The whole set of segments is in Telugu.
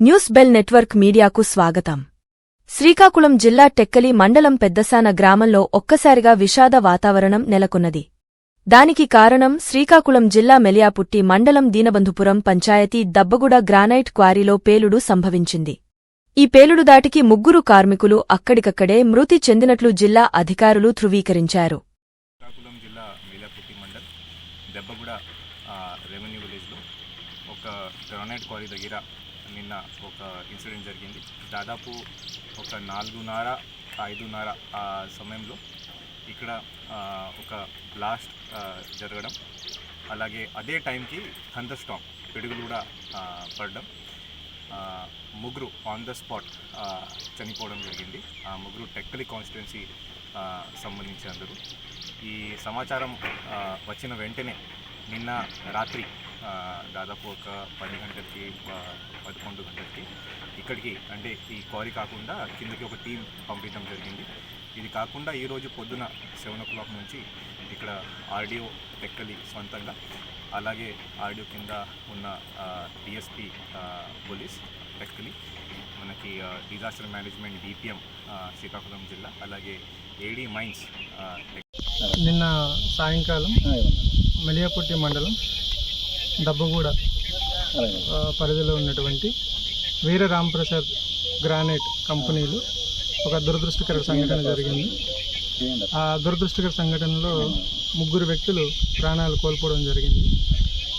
న్యూస్ బెల్ నెట్వర్క్ మీడియాకు స్వాగతం. శ్రీకాకుళం జిల్లా టెక్కలి మండలం పెద్దసాన గ్రామంలో ఒక్కసారిగా విషాద వాతావరణం నెలకొన్నది. దానికి కారణం శ్రీకాకుళం జిల్లా మెలియాపుట్టి మండలం దీనబంధుపురం పంచాయతీ దబ్బగుడ గ్రానైట్ క్వారీలో పేలుడు సంభవించింది. ఈ పేలుడు దాటికి ముగ్గురు కార్మికులు అక్కడికక్కడే మృతి చెందినట్లు జిల్లా అధికారులు ధృవీకరించారు. రెవెన్యూ విలేజ్లో ఒక గ్రానైట్ క్వారీ దగ్గర ఒక ఇన్సిడెంట్ జరిగింది. దాదాపు ఒక నాలుగున్నర ఐదున్నర ఆ సమయంలో ఇక్కడ ఒక బ్లాస్ట్ జరగడం అలాగే అదే టైంకి థండర్ స్టామ్ పిడుగులు కూడా పడడం ముగ్గురు ఆన్ ద స్పాట్ చనిపోవడం జరిగింది. ఆ ముగ్గురు టెక్కలి కాన్స్టిట్యున్సీ సంబంధించి అందరూ. ఈ సమాచారం వచ్చిన వెంటనే నిన్న రాత్రి దాదాపు ఒక పది గంటలకి పదకొండు గంటలకి ఇక్కడికి అంటే ఈ క్వారీ కాకుండా కిందకి ఒక టీం పంపించడం జరిగింది. ఇది కాకుండా ఈరోజు పొద్దున సెవెన్ ఓ క్లాక్ నుంచి ఇక్కడ ఆర్డీఓ టెక్కలి సొంతంగా అలాగే ఆర్డీఓ కింద ఉన్న డిఎస్పి పోలీస్ టెక్కలి మనకి డిజాస్టర్ మేనేజ్మెంట్ డిపిఎం శ్రీకాకుళం జిల్లా అలాగే ఏడీ మైన్స్ నిన్న సాయంకాలం మెలియాపుట్టి మండలం దబ్బగూడ ఆ, పరిధిలో ఉన్నటువంటి వీర రాంప్రసాద్ గ్రానైట్ కంపెనీలు ఒక దురదృష్టకర సంఘటన జరిగింది. ఆ దురదృష్టకర సంఘటనలో ముగ్గురు వ్యక్తులు ప్రాణాలు కోల్పోవడం జరిగింది.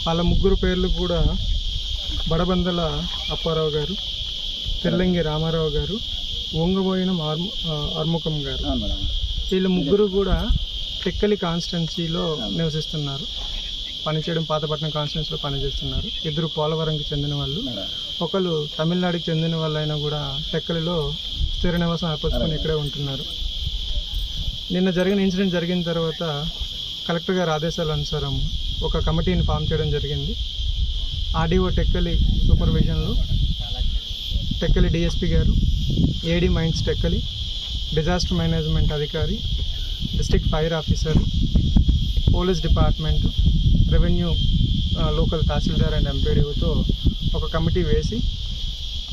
వాళ్ళ ముగ్గురు పేర్లు కూడా బడబందల అప్పారావు గారు తెల్లంగి రామారావు గారు ఒంగబోయిన ఆర్ము ఆ, అర్ముఖం గారు. వీళ్ళు ముగ్గురు కూడా టెక్కలి కాన్స్టిట్యున్సీలో నివసిస్తున్నారు. పనిచేయడం పాతపట్నం కాన్స్టిట్యున్సీలో పనిచేస్తున్నారు. ఇద్దరు పోలవరంకి చెందిన వాళ్ళు. ఒకళ్ళు తమిళనాడుకి చెందిన వాళ్ళు అయినా కూడా టెక్కలిలో స్థిర నివాసం ఏర్పరచుకొని ఇక్కడే ఉంటున్నారు. నిన్న జరిగిన ఇన్సిడెంట్ జరిగిన తర్వాత కలెక్టర్ గారి ఆదేశాల అనుసారం ఒక కమిటీని ఫామ్ చేయడం జరిగింది. ఆర్డీఓ టెక్కలి సూపర్విజన్లో టెక్కలి డిఎస్పి గారు AD mines Tekkali disaster management అధికారి district fire officer police department revenue local tahsildar and ఎంపీడీఓతో ఒక కమిటీ వేసి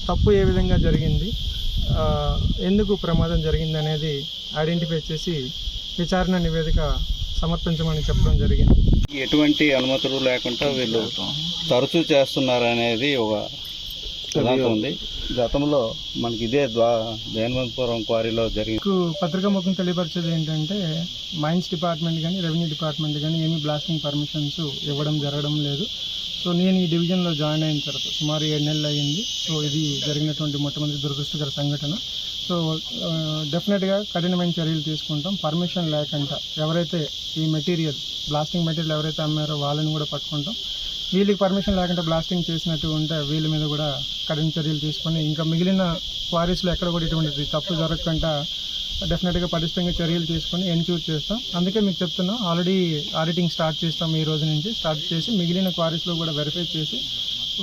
తప్పు ఏ విధంగా జరిగింది ఎందుకు ప్రమాదం జరిగింది అనేది ఐడెంటిఫై చేసి విచారణ నివేదిక సమర్పించమని చెప్పడం జరిగింది. ఎటువంటి అనుమతులు లేకుండా వీళ్ళు తరచూ చేస్తున్నారు అనేది ఒక ఉంది గతంలో మనకి ఇదే దేనవంతపురం క్వారీలో జరిగింది పత్రికా ముఖం తెలియపరిచేది ఏంటంటే మైన్స్ డిపార్ట్మెంట్ కానీ రెవెన్యూ డిపార్ట్మెంట్ కానీ ఏమీ బ్లాస్టింగ్ పర్మిషన్స్ ఇవ్వడం జరగడం లేదు. సో నేను ఈ డివిజన్లో జాయిన్ అయిన తర్వాత సుమారు ఏడు నెలలు అయ్యింది. సో ఇది జరిగినటువంటి మొట్టమొదటి దురదృష్టకర సంఘటన. సో డెఫినెట్గా కఠినమైన చర్యలు తీసుకుంటాం. పర్మిషన్ లేకుండా ఎవరైతే ఈ మెటీరియల్ బ్లాస్టింగ్ మెటీరియల్ ఎవరైతే అమ్మారో వాళ్ళని కూడా పట్టుకుంటాం. వీళ్ళకి పర్మిషన్ లేకుండా బ్లాస్టింగ్ చేసినట్టు ఉంటే వీళ్ళ మీద కూడా కఠిన చర్యలు తీసుకొని ఇంకా మిగిలిన క్వారీస్లో ఎక్కడ కూడా ఇటువంటి తప్పు జరగకుండా డెఫినెట్గా పటిష్టంగా చర్యలు తీసుకొని ఎన్ష్యూర్ చేస్తాం. అందుకే మీకు చెప్తున్నాం ఆల్రెడీ ఆడిటింగ్ స్టార్ట్ చేస్తాం ఈ రోజు నుంచి. స్టార్ట్ చేసి మిగిలిన క్వారీస్లో కూడా వెరిఫై చేసి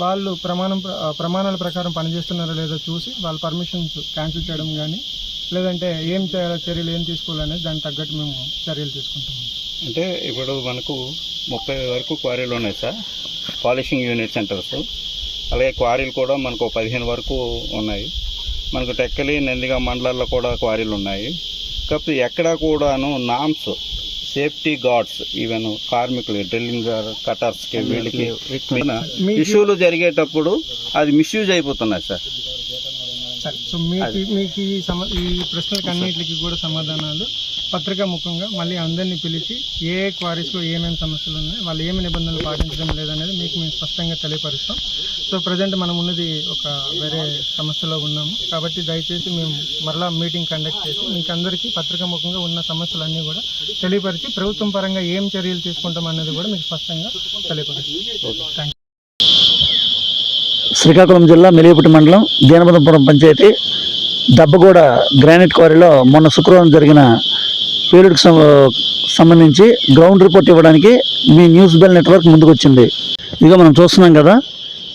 వాళ్ళు ప్రమాణం ప్రమాణాల ప్రకారం పనిచేస్తున్నారో లేదో చూసి వాళ్ళ పర్మిషన్స్ క్యాన్సిల్ చేయడం కానీ లేదంటే ఏం చేయాలో చర్యలు ఏం తీసుకోవాలనేది దానికి తగ్గట్టు మేము చర్యలు తీసుకుంటాం. అంటే ఇప్పుడు మనకు ముప్పై వరకు క్వారీలు ఉన్నాయి సార్. Polishing unit centres. అలాగే క్వారీలు కూడా మనకు పదిహేను వరకు ఉన్నాయి. మనకు టెక్కలి నందిగా మండలాల్లో కూడా క్వారీలు ఉన్నాయి. కాకపోతే ఎక్కడా కూడాను నామ్స్ సేఫ్టీ గార్డ్స్ ఈవెన్ కార్మికులు డ్రిల్లింగ్ కటర్స్కి వీళ్ళకి ఇష్యూలు జరిగేటప్పుడు అది మిస్యూజ్ అయిపోతున్నాయి సార్. సో మీకు మీకు ఈ ప్రశ్నలకు అన్నిటికీ కూడా సమాధానాలు పత్రికా ముఖంగా మళ్ళీ అందరినీ పిలిచి ఏ ఏ క్వారీస్లో ఏమేమి సమస్యలు ఉన్నాయి వాళ్ళు ఏమి నిబంధనలు పాటించడం లేదనేది మీకు మేము స్పష్టంగా తెలియపరుస్తాం. సో ప్రజెంట్ మనం ఉన్నది ఒక వేరే సమస్యలో ఉన్నాము. కాబట్టి దయచేసి మేము మరలా మీటింగ్ కండక్ట్ చేసి మీకు అందరికీ పత్రికా ముఖంగా ఉన్న సమస్యలన్నీ కూడా తెలియపరిచి ప్రభుత్వం పరంగా ఏం చర్యలు తీసుకుంటాం అనేది కూడా మీకు స్పష్టంగా తెలియపరుస్తాం. థ్యాంక్ శ్రీకాకుళం జిల్లా మెలియపుట్టి మండలం దీనపదపురం పంచాయతీ దబ్బగూడ గ్రానైట్ క్వారీలో మొన్న శుక్రవారం జరిగిన పేలుడికి సం- సంబంధించి గ్రౌండ్ రిపోర్ట్ ఇవ్వడానికి మీ న్యూస్ బెల్ నెట్వర్క్ ముందుకొచ్చింది. ఇక ఇదిగో మనం చూస్తున్నాం కదా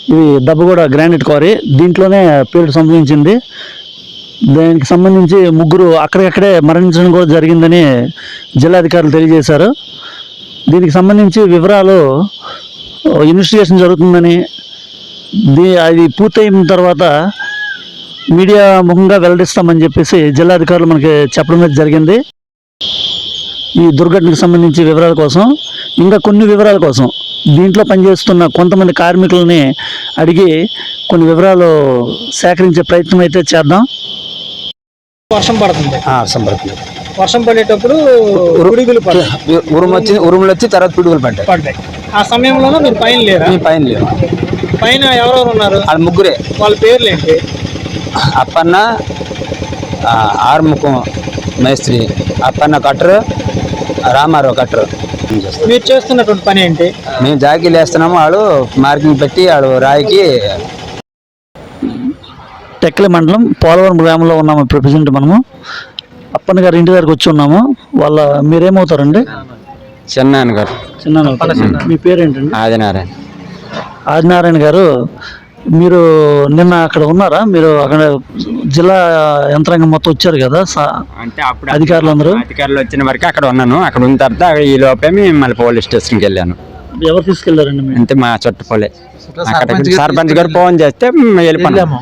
ఇది దబ్బగూడ గ్రానైట్ క్వారీ. దీంట్లోనే పేలుడు సంబంధించింది. దానికి సంబంధించి ముగ్గురు అక్కడికక్కడే మరణించడం కూడా జరిగిందని జిల్లాధికారులు తెలియజేశారు. దీనికి సంబంధించి వివరాలు ఇన్వెస్టిగేషన్ జరుగుతుందని దీ అది పూర్తయిన తర్వాత మీడియా ముఖంగా వెల్లడిస్తామని చెప్పేసి జిల్లాధికారులు మనకి చెప్పడం జరిగింది. ఈ దుర్ఘటనకు సంబంధించి వివరాల కోసం ఇంకా కొన్ని వివరాల కోసం దీంట్లో పనిచేస్తున్న కొంతమంది కార్మికులని అడిగి కొన్ని వివరాలు సేకరించే ప్రయత్నం అయితే చేద్దాం. వర్షం పడుతుంది. వర్షం పడుతుంది. వర్షం పడేటప్పుడు పిడుగులు పడ్డాయి ఉరుము వచ్చి ఉరుములు వచ్చి తర్వాత పిడుగులు పడ్డాయి. పడ్డాయి. ఆ సమయంలోనే మీరు పైన లేరా? పైన లేవు పైన ఎవరెవరు ఉన్నారు? వాళ్ళ ముగ్గురే. వాళ్ళ పేర్లు ఏంటి? అప్పన్న ఆ, ఆరుముఖం మేస్త్రి. అప్పన్న కట్టరు రామారావు కట్టరు. మీరు చేస్తున్నటువంటి పని ఏంటి? మేము జాకీలు వేస్తున్నాము వాళ్ళు మార్కింగ్ పెట్టి వాళ్ళు రాయికి టెక్కలి మండలం పోలవరం గ్రామంలో ఉన్నాము ఇప్పుడు ప్రజెంట్ మనము. అప్పన్న గారి ఇంటి దగ్గరకు వచ్చి ఉన్నాము. వాళ్ళ మీరేమవుతారండి? చిన్నాయన గారు. చిన్న మీ పేరేంటండి? ఆదినారాయణ. ఆదినారాయణ గారు మీరు నిన్న అక్కడ ఉన్నారా? మీరు అక్కడ జిల్లా యంత్రాంగం మొత్తం వచ్చారు కదా? సా- అంటే అప్పుడు అధికారులందరూ? అధికారులు వచ్చిన వరకు అక్కడ ఉన్నాను. అక్కడ ఉన్న తర్వాత ఈ లోపే మేము మళ్ళీ పోలీస్ స్టేషన్కి వెళ్ళాను. ఎవరు తీసుకెళ్ళారండి అంతే మా చుట్టుపోలే అక్కడ సర్పంచ్ గారు ఫోన్ చేస్తే మేము వెళ్ళిపోయాము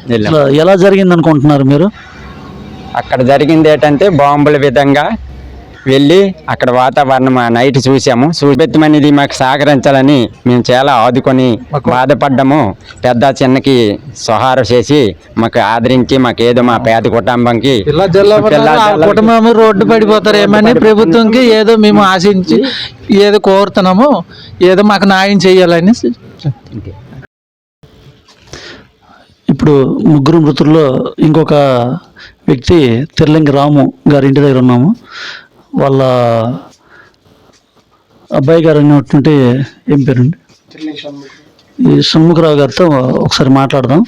ఎలా జరిగింది అనుకుంటున్నారు మీరు? అక్కడ జరిగింది ఏంటంటే బాంబుల విధంగా వెళ్ళి అక్కడ వాతావరణం ఆ నైట్ చూసాము. చూపెత్తమనేది మాకు సహకరించాలని మేము చాలా ఆదుకొని బాధపడ్డాము. పెద్ద చిన్నకి సహారం చేసి మాకు ఆదరించి మాకు ఏదో మా పేద కుటుంబంకి కుటుంబం రోడ్డు పడిపోతారేమని ప్రభుత్వంకి ఏదో మేము ఆశించి ఏదో కోరుతున్నాము. ఏదో మాకు న్యాయం చేయాలని ఇప్పుడు ముగ్గురు మృతుల్లో ఇంకొక వ్యక్తి తిర్లింగి రాము గారి ఇంటి దగ్గర ఉన్నాము. వాళ్ళ అబ్బాయి గారు అనేటువంటి ఏం పేరండి? ఈ షణ్ముఖరావు గారితో ఒకసారి మాట్లాడదాం.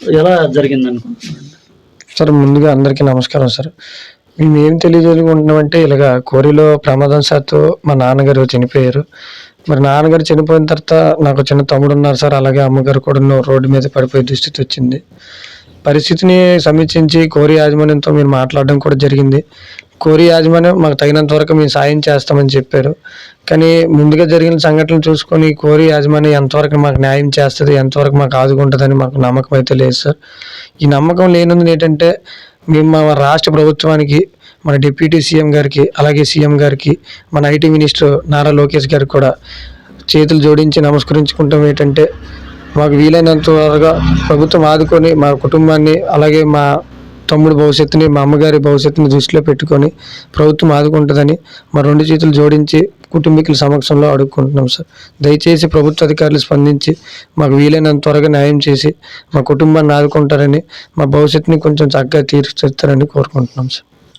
ఎలా జరిగింది అనుకుంటున్నాను సార్ ముందుగా అందరికీ నమస్కారం సార్. మేము ఏం తెలియజేయకుంటున్నామంటే ఇలాగ కోరిలో ప్రమాదం ప్రమాదవశాత్తు మా నాన్నగారు చనిపోయారు. మరి నాన్నగారు చనిపోయిన తర్వాత నాకు చిన్న తమ్ముడు ఉన్నారు సార్. అలాగే అమ్మగారు కూడా రోడ్డు మీద పడిపోయే దుస్థితి వచ్చింది. పరిస్థితిని సమీక్షించి కోరి యాజమాన్యంతో మీరు మాట్లాడడం కూడా జరిగింది. కోరి యాజమాన్యం మాకు తగినంత వరకు మేము సాయం చేస్తామని చెప్పారు. కానీ ముందుగా జరిగిన సంఘటనలు చూసుకొని కోరి యాజమాన్యం ఎంతవరకు మాకు న్యాయం చేస్తుంది ఎంతవరకు మాకు ఆదుకుంటుందని మాకు నమ్మకం అయితే లేదు సార్. ఈ నమ్మకం లేనందున ఏంటంటే మేము మా రాష్ట్ర ప్రభుత్వానికి మన డిప్యూటీ సీఎం గారికి అలాగే సీఎం గారికి మన ఐటీ మినిస్టర్ నారా లోకేష్ గారికి కూడా చేతులు జోడించి నమస్కరించుకుంటాం. ఏంటంటే మాకు వీలైనంత త్వరగా ప్రభుత్వం ఆదుకొని మా కుటుంబాన్ని అలాగే మా తమ్ముడు భవిష్యత్తుని మా అమ్మగారి భవిష్యత్తుని దృష్టిలో పెట్టుకొని ప్రభుత్వం ఆదుకుంటుందని మా రెండు చేతులు జోడించి కుటుంబీకుల సమక్షంలో అడుక్కుంటున్నాం సార్. దయచేసి ప్రభుత్వ అధికారులు స్పందించి మాకు వీలైనంత త్వరగా న్యాయం చేసి మా కుటుంబాన్ని ఆదుకుంటారని మా భవిష్యత్తుని కొంచెం చక్కగా తీర్చిస్తారని కోరుకుంటున్నాం సార్.